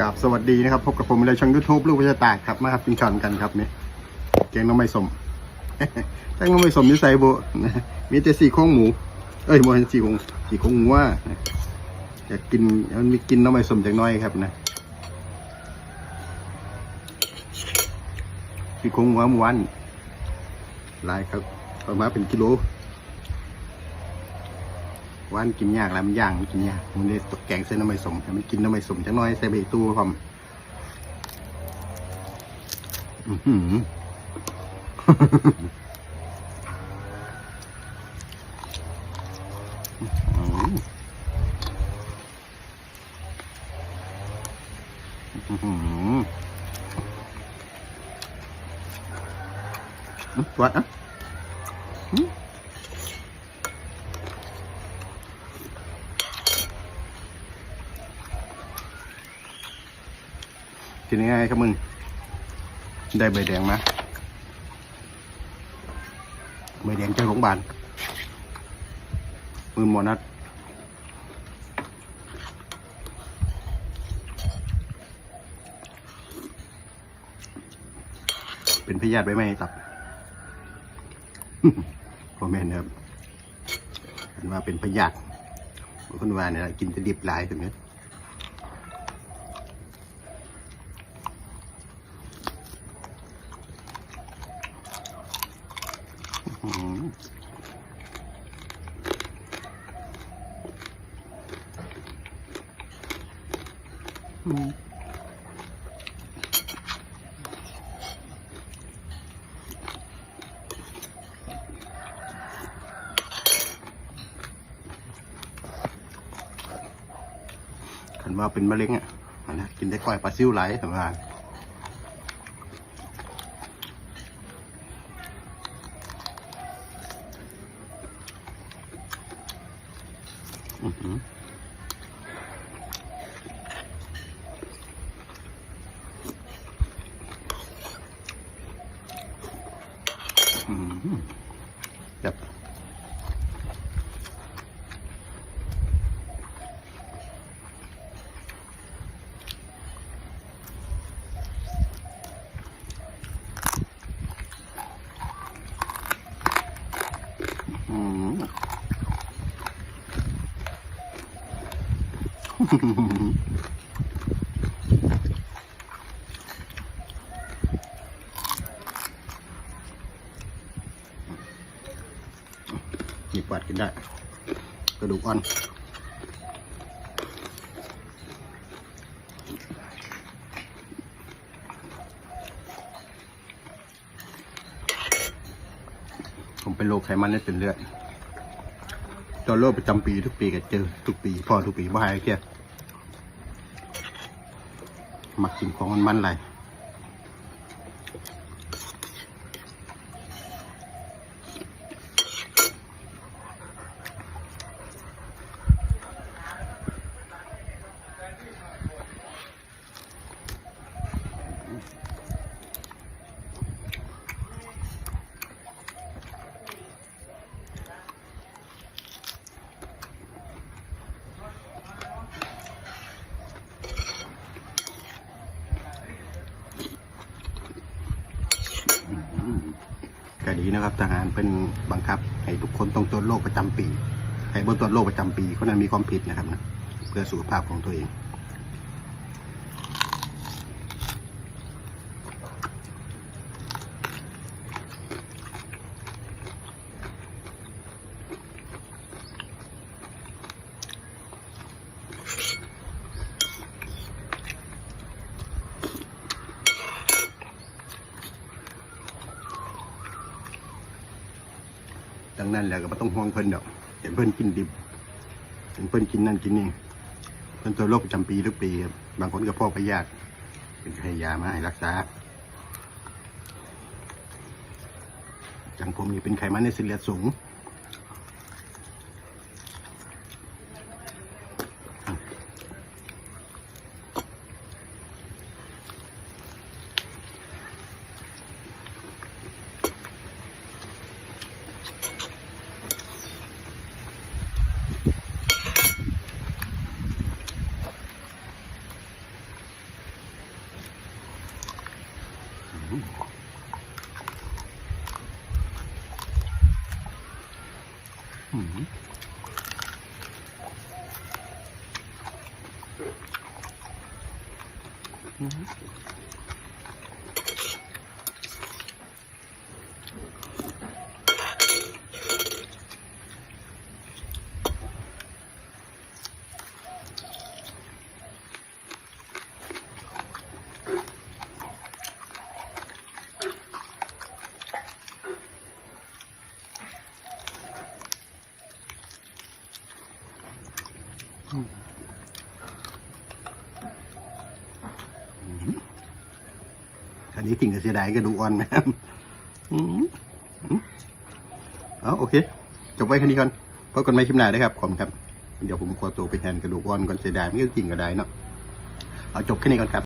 กับสวัสดีนะครับ พบกับผมในช่องยูทูบลูกวิชาตากครับมาครับกินข้าวกันครับเนี่ยแกงน้องไม่สมแกงน้องไม่สมอยี่ใส่โบนะมีแต่สี่โครงหมู เอ้ยโมห็นสี่โครงสี่โครงหมูว่านะอยากกินมันมีกินน้องไม่สมจากน้อยครับนะสี่โครงหมูเมื่อวานหลายครับประมาณเป็นกิโล วานกินยากแล้วมันย่างมันกินยากมันเลยตกแกงเส้นน้ำไม่สมให้มันกินน้ำไม่สมจักหน้อยใส่ใบตู้พร้อมอื้อหืออืมอื้อหืออื้อวัดอะ กินยังไงครับมึง ได้ใบแดงมาใบแดงเจ้ากโรงพยาบาลมือหมอนัดเป็นพยาธิใบไม้ตับพ่อแม่นครับเห็นว่าเป็นพยาธิคนว่าเนี่ยกินจะดิบหลายตรงนี้ อืมขันว่าเป็นมะเร็งอะนะกินได้ก้อยปลาซิวไหลสำคัญอือหือ อืมแบบอืมหยิบปัดกินได้ กระดูกอ่อนผมเป็นโรคไขมันในเส้นเลือดตอนโรคประจำปีทุกปีก็เจอทุกปีพ่อทุกปีบ่หายแค่มักกินของมันมันไร ก็ดีนะครับทหารเป็นบังคับ ให้ทุกคนต้องตรวจโรคประจำปี ให้บนตรวจโรคประจำปีคนนั้นมีความผิดนะครับนะเพื่อสุขภาพของตัวเอง ดังนั้นแล้วก็ไม่ต้องห่วงเพิ่นดอกเห็นเพิ่นกินดิบเห็นเพิ่นกินนั่นกินนี่เพิ่นตัวโรคประจำปีทุกปีครับบางคนก็พ่อพยาธิเป็นให้ยามาให้รักษาจังผมนี่เป็นไขมันในเส้นเลือดสูง อืม อันนี้กินกับเสียดายกระดูกอ่อนนะครับอ๋อโอเค จบไว้แค่นี้ก่อนพบกันใหม่คลิปหน้าด้วยครับ ขอบคุณครับ เดี๋ยวผมขอตัวไปแทนกระดูกอ่อนก่อนเสียดายไม่ก็กินก็ได้เนาะ เอาจบแค่นี้ก่อนครับ